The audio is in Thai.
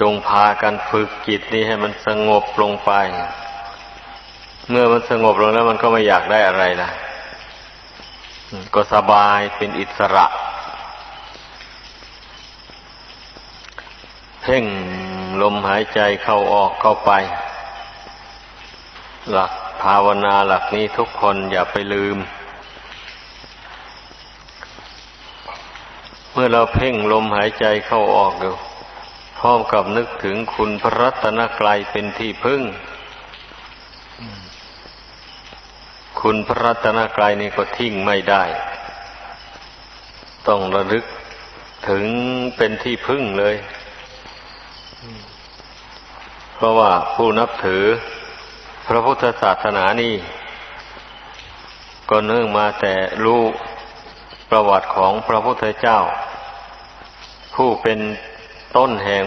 จงพากันฝึกจิตนี้ให้มันสงบลงไป เมื่อมันสงบลงแล้วมันก็ไม่อยากได้อะไรนะก็สบายเป็นอิสระ เพ่งลมหายใจเข้าออกเข้าไป หลักภาวนาหลักนี้ทุกคนอย่าไปลืม เมื่อเราเพ่งลมหายใจเข้าออกอยู่ พร้อมกับนึกถึงคุณพระรัตนกรัยเป็นที่พึ่ง คุณพระรัตนกรัยนี่ก็ทิ้งไม่ได้ ต้องระลึกถึงเป็นที่พึ่งเลย เพราะว่าผู้นับถือพระพุทธศาสนานี่ ก็เนื่องมาแต่รู้ประวัติของพระพุทธเจ้า ผู้เป็น ต้นแห่ง